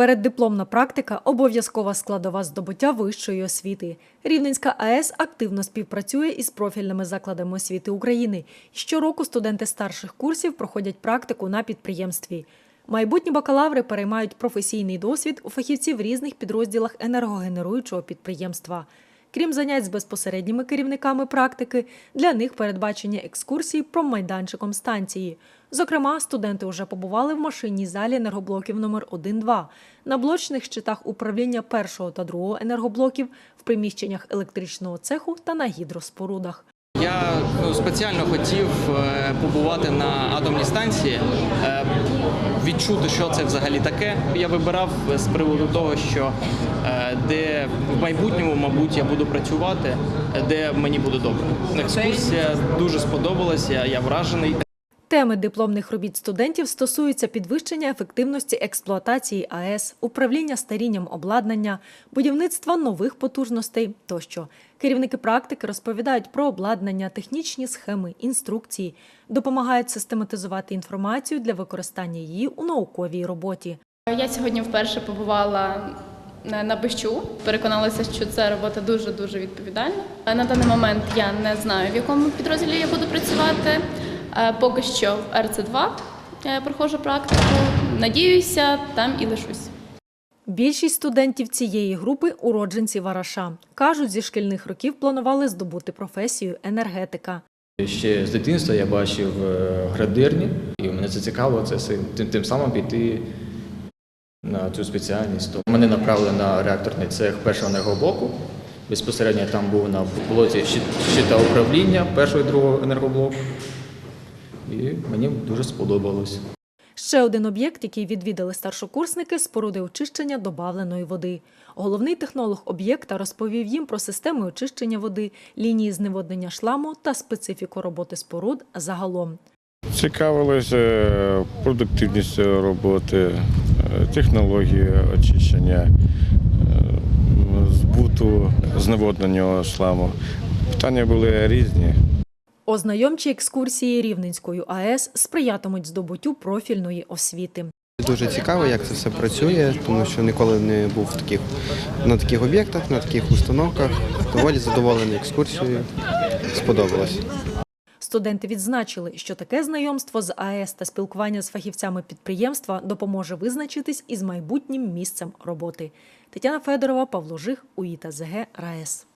Переддипломна практика обов'язкова складова здобуття вищої освіти. Рівненська АЕС активно співпрацює із профільними закладами освіти України. Щороку студенти старших курсів проходять практику на підприємстві. Майбутні бакалаври переймають професійний досвід у фахівців різних підрозділах енергогенеруючого підприємства. Крім занять з безпосередніми керівниками практики, для них передбачені екскурсії промайданчиком станції. Зокрема, студенти вже побували в машинній залі енергоблоків номер 1-2, на блочних щитах управління першого та другого енергоблоків, в приміщеннях електричного цеху та на гідроспорудах. Я ну, спеціально хотів е, побувати на атомній станції, е, відчути, що це взагалі таке. Я вибирав з приводу того, що е, де в майбутньому, мабуть, я буду працювати, де мені буде добре. Екскурсія дуже сподобалася, я вражений. Теми дипломних робіт студентів стосуються підвищення ефективності експлуатації АЕС, управління старінням обладнання, будівництва нових потужностей тощо. Керівники практики розповідають про обладнання, технічні схеми, інструкції, допомагають систематизувати інформацію для використання її у науковій роботі. Я сьогодні вперше побувала на Бищу, переконалася, що це робота дуже дуже відповідальна. На даний момент я не знаю, в якому підрозділі я буду працювати. Е, Поки що в РЦ2 я проходжу практику. Надіюся, там і лишусь. Більшість студентів цієї групи уродженці Вараша. Кажуть, зі шкільних років планували здобути професію енергетика. Ще з дитинства я бачив е, градирні, і мене це все, тим, тим самим піти на цю спеціальність. То мене направили на реакторний цех першого енергоблоку. Безпосередньо там був на блоці щит- щита управління першого і другого енергоблоку. І мені дуже сподобалось. Ще один об'єкт, який відвідали старшокурсники, споруди очищення добавленої води. Головний технолог об'єкта розповів їм про системи очищення води, лінії зневоднення шламу та специфіку роботи споруд загалом. Цікавилися е, продуктивністю роботи, е, технології очищення, е, збуту, зневоднення шламу. Питання були різні. Ознайомчі екскурсії Рівненською АЕС сприятимуть здобуттю профільної освіти. Дуже цікаво, як це все працює, тому що ніколи не був в таких, на таких об'єктах, на таких установках. Доволі задоволений екскурсією. Сподобалось. Студенти відзначили, що таке знайомство з АЕС та спілкування з фахівцями підприємства допоможе визначитись із майбутнім місцем роботи. Тетяна Федорова, Павло Жих, УІТА ЗГ РаЕС.